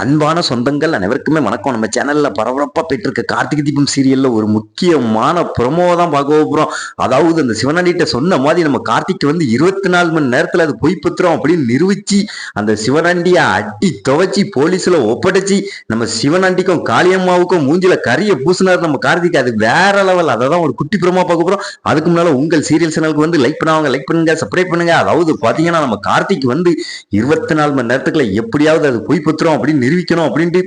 அன்பான சொந்தங்கள் அனைவருக்குமே வணக்கம். நம்ம சேனல்ல பரபரப்பா போயிட்டு இருக்க கார்த்திகை தீபம் சீரியல்ல ஒரு முக்கியமான ப்ரொமோ தான் பார்க்க போறோம். அதாவது அந்த சிவனாண்டிட்ட சொன்ன மாதிரி நம்ம கார்த்திக் வந்து இருபத்தி நாலு மணி நேரத்துல அது பொய் பத்துறோம் அப்படின்னு நிரூபிச்சு அந்த சிவனாண்டிய அடி துவைச்சி போலீஸ்ல ஒப்படைச்சு நம்ம சிவனாண்டிக்கும் காளியம்மாவுக்கும் மூஞ்சில கரிய பூசினார் நம்ம கார்த்திக். அது வேற லெவல் அதை தான் ஒரு குட்டி ப்ரோமா பார்க்க போறோம். அதுக்கு முன்னால உங்கள் சீரியல் சேனலுக்கு வந்து லைக் பண்ணுவாங்க லைக் பண்ணுங்க சப்ஸ்கிரைப் பண்ணுங்க. அதாவது பாத்தீங்கன்னா நம்ம கார்த்திக் வந்து இருபத்தி நாலு மணி நேரத்துக்குள்ள எப்படியாவது அது பொய் பத்துறோம் அப்படின்னு நிரூபிக்கணும் அப்படின்ட்டு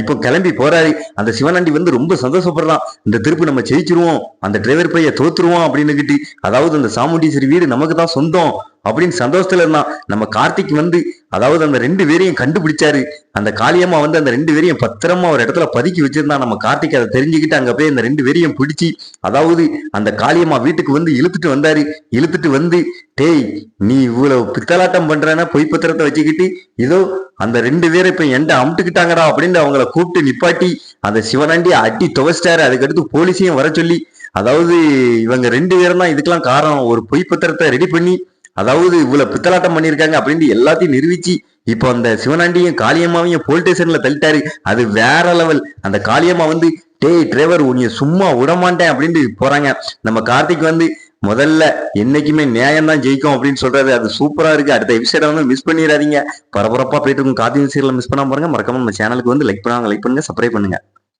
இப்போ கிளம்பி போறாரு. அந்த சிவனாண்டி வந்து ரொம்ப சந்தோஷப்படுறான். இந்த திருப்பு நம்ம ஜெயிச்சிருவோம். அந்த டிரைவர் பைய தோத்துருவோம் அப்படின்னுகிட்டு அதாவது அந்த சாமுண்டீஸ்வரி வீடு நமக்கு தான் சொந்தம் அப்படின்னு சந்தோஷத்துல இருந்தான். நம்ம கார்த்திக் வந்து அதாவது அந்த ரெண்டு பேரையும் கண்டுபிடிச்சாரு. அந்த காளியம்மா வந்து அந்த ரெண்டு பேரையும் பத்திரமா ஒரு இடத்துல பதுக்கி வச்சிருந்தா நம்ம கார்த்திக் அதை தெரிஞ்சுக்கிட்டு அங்க போய் அந்த ரெண்டு பேரையும் பிடிச்சி அதாவது அந்த காளியம்மா வீட்டுக்கு வந்து இழுத்துட்டு வந்தாரு. இழுத்துட்டு வந்து டேய் நீ இவ்வளவு பித்தலாட்டம் பண்றேன்னா பொய் பத்திரத்தை வச்சுக்கிட்டு இதோ அந்த ரெண்டு பேரை இப்ப எண்ட அமுட்டுக்கிட்டாங்கடா அப்படின்னு அவங்கள கூப்பிட்டு நிப்பாட்டி அந்த சிவனாண்டி அட்டி துவச்சிட்டாரு. அதுக்கடுத்து போலீஸையும் வர சொல்லி அதாவது இவங்க ரெண்டு பேரும் தான் இதுக்கெல்லாம் காரணம். ஒரு பொய் பத்திரத்தை ரெடி பண்ணி அதாவது இவ்வளவு பித்தலாட்டம் பண்ணியிருக்காங்க அப்படின்ட்டு எல்லாத்தையும் நிரூபிச்சு இப்போ அந்த சிவனாண்டியும் காளியம்மாவையும் போலீஸ் ஸ்டேஷன்ல தள்ளிட்டாரு. அது வேற லெவல் அந்த காளியம்மா வந்து டேய் டிரைவர் உன்னைய சும்மா விடமாட்டேன் அப்படின்ட்டு போறாங்க. நம்ம கார்த்திக் வந்து முதல்ல என்னைக்குமே நியாயம் தான் ஜெயிக்கும் அப்படின்னு சொல்றாரு. அது சூப்பரா இருக்கு. அடுத்த எபிசோட வந்து மிஸ் பண்ணிடாதீங்க பரபரப்பா போயிட்டு இருக்கும். கார்த்திக் சீரியல் மிஸ் பண்ணாம பாருங்க. மறக்காம நம்ம சேனலுக்கு வந்து லைக் பண்ணுவாங்க லைக் பண்ணுங்க சப்ஸ்கிரைப் பண்ணுங்க.